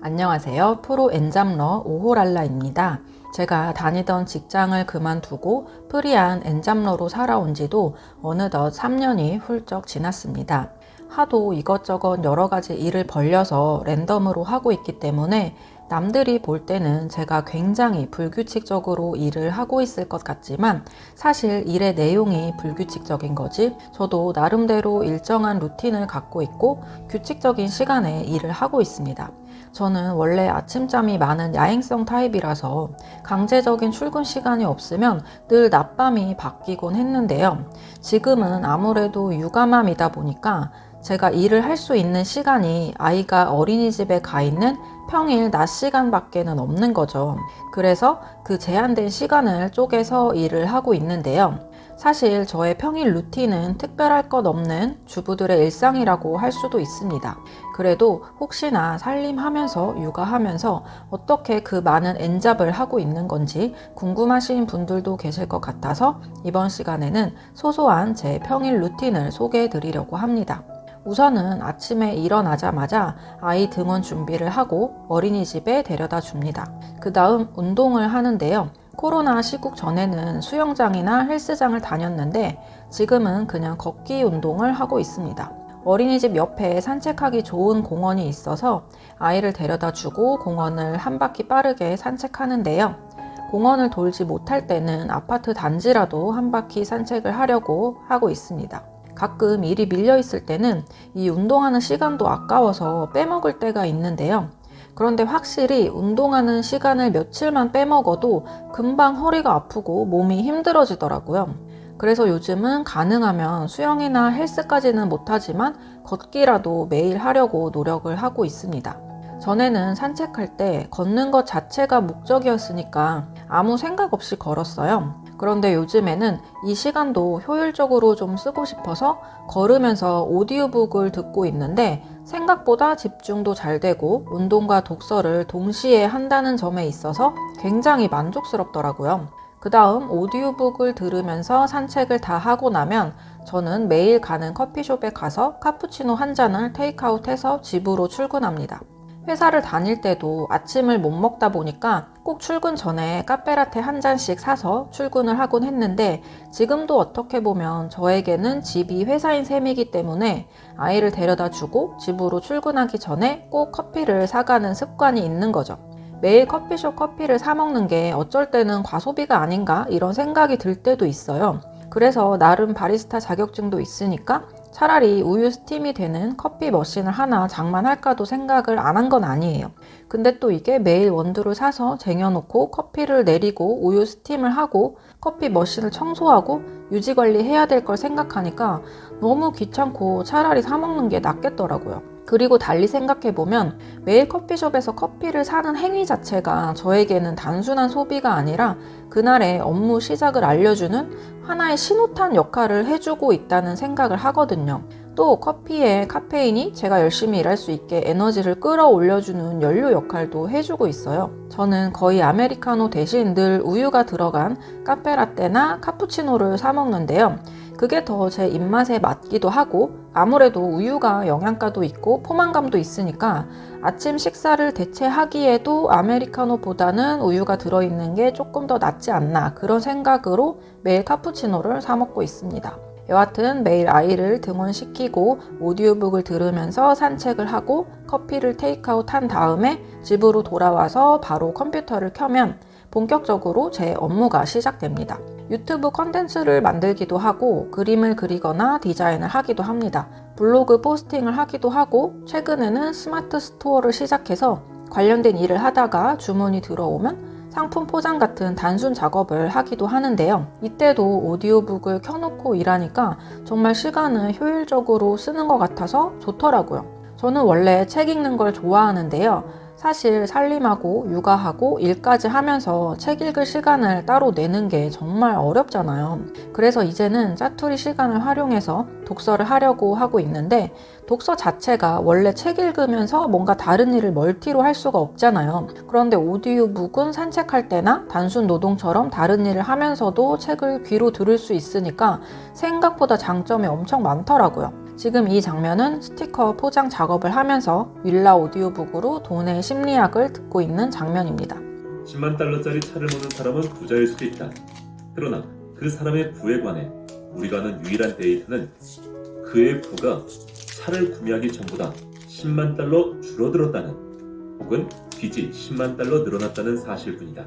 안녕하세요. 프로 엔잡러 오호랄라입니다. 제가 다니던 직장을 그만두고 프리한 엔잡러로 살아온 지도 어느덧 3년이 훌쩍 지났습니다. 하도 이것저것 여러 가지 일을 벌려서 랜덤으로 하고 있기 때문에 남들이 볼 때는 제가 굉장히 불규칙적으로 일을 하고 있을 것 같지만 사실 일의 내용이 불규칙적인 거지 저도 나름대로 일정한 루틴을 갖고 있고 규칙적인 시간에 일을 하고 있습니다. 저는 원래 아침잠이 많은 야행성 타입이라서 강제적인 출근 시간이 없으면 늘 낮밤이 바뀌곤 했는데요. 지금은 아무래도 육아맘이다 보니까 제가 일을 할 수 있는 시간이 아이가 어린이집에 가 있는 평일 낮 시간밖에는 없는 거죠. 그래서 그 제한된 시간을 쪼개서 일을 하고 있는데요. 사실 저의 평일 루틴은 특별할 것 없는 주부들의 일상이라고 할 수도 있습니다. 그래도 혹시나 살림하면서 육아하면서 어떻게 그 많은 엔잡을 하고 있는 건지 궁금하신 분들도 계실 것 같아서 이번 시간에는 소소한 제 평일 루틴을 소개해 드리려고 합니다. 우선은 아침에 일어나자마자 아이 등원 준비를 하고 어린이집에 데려다 줍니다. 그 다음 운동을 하는데요. 코로나 시국 전에는 수영장이나 헬스장을 다녔는데 지금은 그냥 걷기 운동을 하고 있습니다. 어린이집 옆에 산책하기 좋은 공원이 있어서 아이를 데려다 주고 공원을 한 바퀴 빠르게 산책하는데요. 공원을 돌지 못할 때는 아파트 단지라도 한 바퀴 산책을 하려고 하고 있습니다. 가끔 일이 밀려 있을 때는 이 운동하는 시간도 아까워서 빼먹을 때가 있는데요. 그런데 확실히 운동하는 시간을 며칠만 빼먹어도 금방 허리가 아프고 몸이 힘들어지더라고요. 그래서 요즘은 가능하면 수영이나 헬스까지는 못하지만 걷기라도 매일 하려고 노력을 하고 있습니다. 전에는 산책할 때 걷는 것 자체가 목적이었으니까 아무 생각 없이 걸었어요. 그런데 요즘에는 이 시간도 효율적으로 좀 쓰고 싶어서 걸으면서 오디오북을 듣고 있는데 생각보다 집중도 잘 되고 운동과 독서를 동시에 한다는 점에 있어서 굉장히 만족스럽더라고요. 그 다음 오디오북을 들으면서 산책을 다 하고 나면 저는 매일 가는 커피숍에 가서 카푸치노 한 잔을 테이크아웃해서 집으로 출근합니다. 회사를 다닐 때도 아침을 못 먹다 보니까 꼭 출근 전에 카페라테 한 잔씩 사서 출근을 하곤 했는데 지금도 어떻게 보면 저에게는 집이 회사인 셈이기 때문에 아이를 데려다 주고 집으로 출근하기 전에 꼭 커피를 사가는 습관이 있는 거죠. 매일 커피숍 커피를 사 먹는 게 어쩔 때는 과소비가 아닌가 이런 생각이 들 때도 있어요. 그래서 나름 바리스타 자격증도 있으니까 차라리 우유 스팀이 되는 커피 머신을 하나 장만할까도 생각을 안 한 건 아니에요. 근데 또 이게 매일 원두를 사서 쟁여놓고 커피를 내리고 우유 스팀을 하고 커피 머신을 청소하고 유지 관리해야 될 걸 생각하니까 너무 귀찮고 차라리 사 먹는 게 낫겠더라고요. 그리고 달리 생각해보면 매일 커피숍에서 커피를 사는 행위 자체가 저에게는 단순한 소비가 아니라 그날의 업무 시작을 알려주는 하나의 신호탄 역할을 해주고 있다는 생각을 하거든요. 또 커피에 카페인이 제가 열심히 일할 수 있게 에너지를 끌어올려주는 연료 역할도 해주고 있어요. 저는 거의 아메리카노 대신 늘 우유가 들어간 카페라떼나 카푸치노를 사 먹는데요. 그게 더 제 입맛에 맞기도 하고 아무래도 우유가 영양가도 있고 포만감도 있으니까 아침 식사를 대체하기에도 아메리카노보다는 우유가 들어있는 게 조금 더 낫지 않나 그런 생각으로 매일 카푸치노를 사 먹고 있습니다. 여하튼 매일 아이를 등원시키고 오디오북을 들으면서 산책을 하고 커피를 테이크아웃 한 다음에 집으로 돌아와서 바로 컴퓨터를 켜면 본격적으로 제 업무가 시작됩니다. 유튜브 컨텐츠를 만들기도 하고 그림을 그리거나 디자인을 하기도 합니다. 블로그 포스팅을 하기도 하고 최근에는 스마트 스토어를 시작해서 관련된 일을 하다가 주문이 들어오면 상품 포장 같은 단순 작업을 하기도 하는데요. 이때도 오디오북을 켜놓고 일하니까 정말 시간을 효율적으로 쓰는 것 같아서 좋더라고요. 저는 원래 책 읽는 걸 좋아하는데요. 사실 살림하고 육아하고 일까지 하면서 책 읽을 시간을 따로 내는 게 정말 어렵잖아요. 그래서 이제는 짜투리 시간을 활용해서 독서를 하려고 하고 있는데 독서 자체가 원래 책 읽으면서 뭔가 다른 일을 멀티로 할 수가 없잖아요. 그런데 오디오북은 산책할 때나 단순 노동처럼 다른 일을 하면서도 책을 귀로 들을 수 있으니까 생각보다 장점이 엄청 많더라고요. 지금 이 장면은 스티커 포장 작업을 하면서 윌라 오디오북으로 돈의 심리학을 듣고 있는 장면입니다. 10만 달러짜리 차를 모는 사람은 부자일 수도 있다. 그러나 그 사람의 부에 관해 우리가 아는 유일한 데이터는 그의 부가 차를 구매하기 전보다 10만 달러 줄어들었다는 혹은 빚이 10만 달러 늘어났다는 사실뿐이다.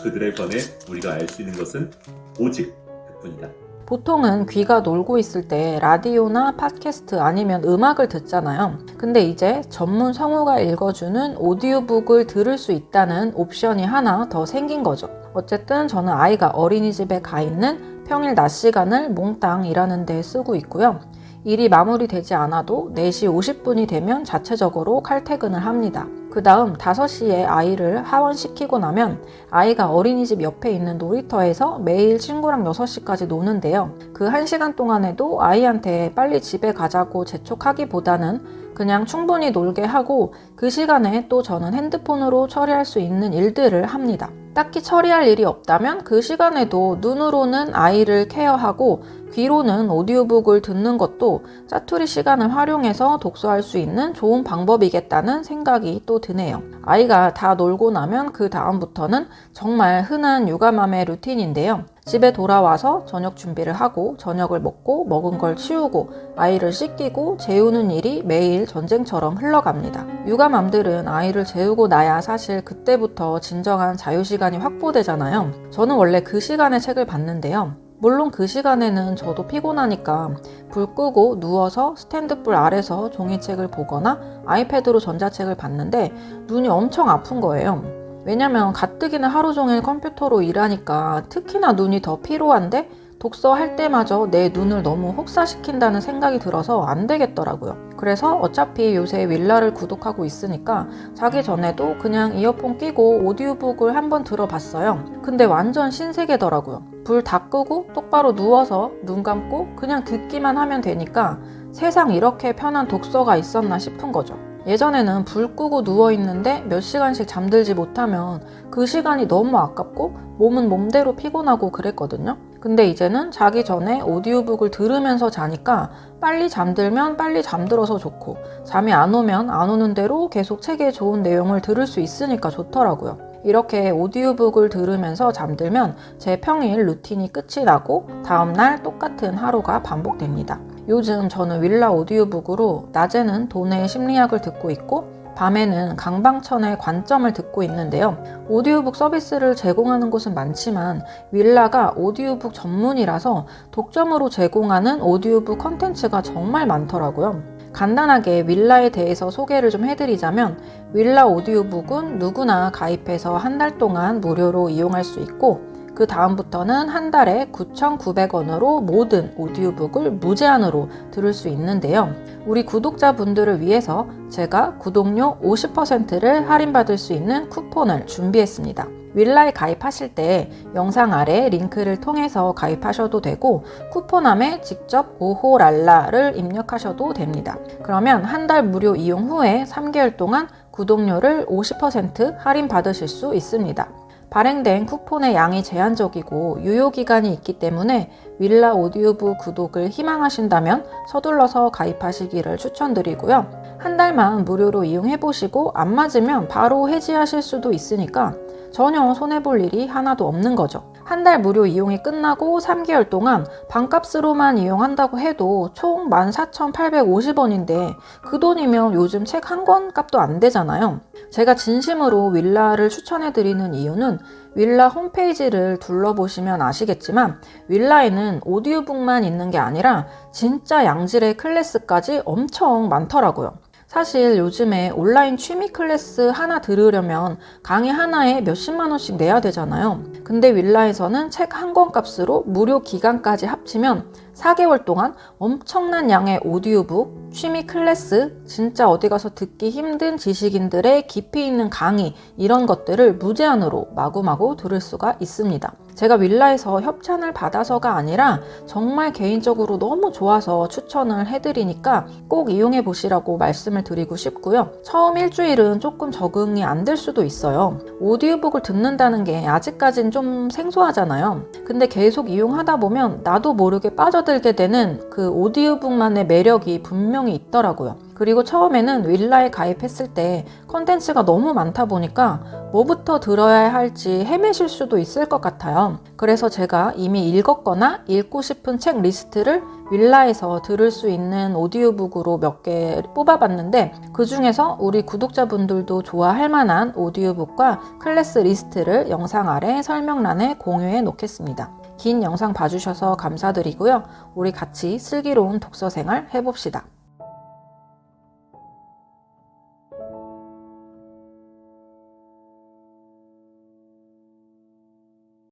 그들에 관해 우리가 알 수 있는 것은 오직 그뿐이다. 보통은 귀가 놀고 있을 때 라디오나 팟캐스트 아니면 음악을 듣잖아요. 근데 이제 전문 성우가 읽어주는 오디오북을 들을 수 있다는 옵션이 하나 더 생긴 거죠. 어쨌든 저는 아이가 어린이집에 가 있는 평일 낮 시간을 몽땅 일하는 데 쓰고 있고요. 일이 마무리되지 않아도 4시 50분이 되면 자체적으로 칼퇴근을 합니다. 그 다음 5시에 아이를 하원시키고 나면 아이가 어린이집 옆에 있는 놀이터에서 매일 친구랑 6시까지 노는데요. 그 1시간 동안에도 아이한테 빨리 집에 가자고 재촉하기보다는 그냥 충분히 놀게 하고 그 시간에 또 저는 핸드폰으로 처리할 수 있는 일들을 합니다. 딱히 처리할 일이 없다면 그 시간에도 눈으로는 아이를 케어하고 귀로는 오디오북을 듣는 것도 짜투리 시간을 활용해서 독서할 수 있는 좋은 방법이겠다는 생각이 또 드네요. 아이가 다 놀고 나면 그 다음부터는 정말 흔한 육아맘의 루틴인데요. 집에 돌아와서 저녁 준비를 하고 저녁을 먹고 먹은 걸 치우고 아이를 씻기고 재우는 일이 매일 전쟁처럼 흘러갑니다. 육아맘들은 아이를 재우고 나야 사실 그때부터 진정한 자유시간이 확보되잖아요. 저는 원래 그 시간에 책을 봤는데요. 물론 그 시간에는 저도 피곤하니까 불 끄고 누워서 스탠드불 아래서 종이책을 보거나 아이패드로 전자책을 봤는데 눈이 엄청 아픈 거예요. 왜냐면 가뜩이나 하루 종일 컴퓨터로 일하니까 특히나 눈이 더 피로한데 독서할 때마저 내 눈을 너무 혹사시킨다는 생각이 들어서 안 되겠더라고요. 그래서 어차피 요새 윌라를 구독하고 있으니까 자기 전에도 그냥 이어폰 끼고 오디오북을 한번 들어봤어요. 근데 완전 신세계더라고요. 불 다 끄고 똑바로 누워서 눈 감고 그냥 듣기만 하면 되니까 세상 이렇게 편한 독서가 있었나 싶은 거죠. 예전에는 불 끄고 누워 있는데 몇 시간씩 잠들지 못하면 그 시간이 너무 아깝고 몸은 몸대로 피곤하고 그랬거든요. 근데 이제는 자기 전에 오디오북을 들으면서 자니까 빨리 잠들면 빨리 잠들어서 좋고 잠이 안 오면 안 오는 대로 계속 책에 좋은 내용을 들을 수 있으니까 좋더라고요. 이렇게 오디오북을 들으면서 잠들면 제 평일 루틴이 끝이 나고 다음날 똑같은 하루가 반복됩니다. 요즘 저는 윌라 오디오북으로 낮에는 돈의 심리학을 듣고 있고 밤에는 강방천의 관점을 듣고 있는데요. 오디오북 서비스를 제공하는 곳은 많지만 윌라가 오디오북 전문이라서 독점으로 제공하는 오디오북 컨텐츠가 정말 많더라고요. 간단하게 윌라에 대해서 소개를 좀 해드리자면 윌라 오디오북은 누구나 가입해서 한 달 동안 무료로 이용할 수 있고 그 다음부터는 한 달에 9,900원으로 모든 오디오북을 무제한으로 들을 수 있는데요. 우리 구독자분들을 위해서 제가 구독료 50%를 할인받을 수 있는 쿠폰을 준비했습니다. 윌라에 가입하실 때 영상 아래 링크를 통해서 가입하셔도 되고 쿠폰함에 직접 오호랄라를 입력하셔도 됩니다. 그러면 한 달 무료 이용 후에 3개월 동안 구독료를 50% 할인 받으실 수 있습니다. 발행된 쿠폰의 양이 제한적이고 유효 기간이 있기 때문에 윌라 오디오북 구독을 희망하신다면 서둘러서 가입하시기를 추천드리고요. 한 달만 무료로 이용해 보시고 안 맞으면 바로 해지하실 수도 있으니까 전혀 손해볼 일이 하나도 없는 거죠. 한 달 무료 이용이 끝나고 3개월 동안 반값으로만 이용한다고 해도 총 14,850원인데 그 돈이면 요즘 책 한 권 값도 안 되잖아요. 제가 진심으로 윌라를 추천해드리는 이유는 윌라 홈페이지를 둘러보시면 아시겠지만 윌라에는 오디오북만 있는 게 아니라 진짜 양질의 클래스까지 엄청 많더라고요. 사실 요즘에 온라인 취미 클래스 하나 들으려면 강의 하나에 몇십만 원씩 내야 되잖아요. 근데 윌라에서는 책 한 권 값으로 무료 기간까지 합치면 4개월 동안 엄청난 양의 오디오북, 취미 클래스, 진짜 어디 가서 듣기 힘든 지식인들의 깊이 있는 강의, 이런 것들을 무제한으로 마구마구 들을 수가 있습니다. 제가 윌라에서 협찬을 받아서가 아니라 정말 개인적으로 너무 좋아서 추천을 해드리니까 꼭 이용해 보시라고 말씀을 드리고 싶고요. 처음 일주일은 조금 적응이 안 될 수도 있어요. 오디오북을 듣는다는 게 아직까진 좀 생소하잖아요. 근데 계속 이용하다 보면 나도 모르게 빠져들게 되는 그 오디오북만의 매력이 분명히 있더라고요. 그리고 처음에는 윌라에 가입했을 때 컨텐츠가 너무 많다 보니까 뭐부터 들어야 할지 헤매실 수도 있을 것 같아요. 그래서 제가 이미 읽었거나 읽고 싶은 책 리스트를 윌라에서 들을 수 있는 오디오북으로 몇 개 뽑아봤는데 그 중에서 우리 구독자분들도 좋아할 만한 오디오북과 클래스 리스트를 영상 아래 설명란에 공유해 놓겠습니다. 긴 영상 봐주셔서 감사드리고요. 우리 같이 슬기로운 독서 생활 해봅시다.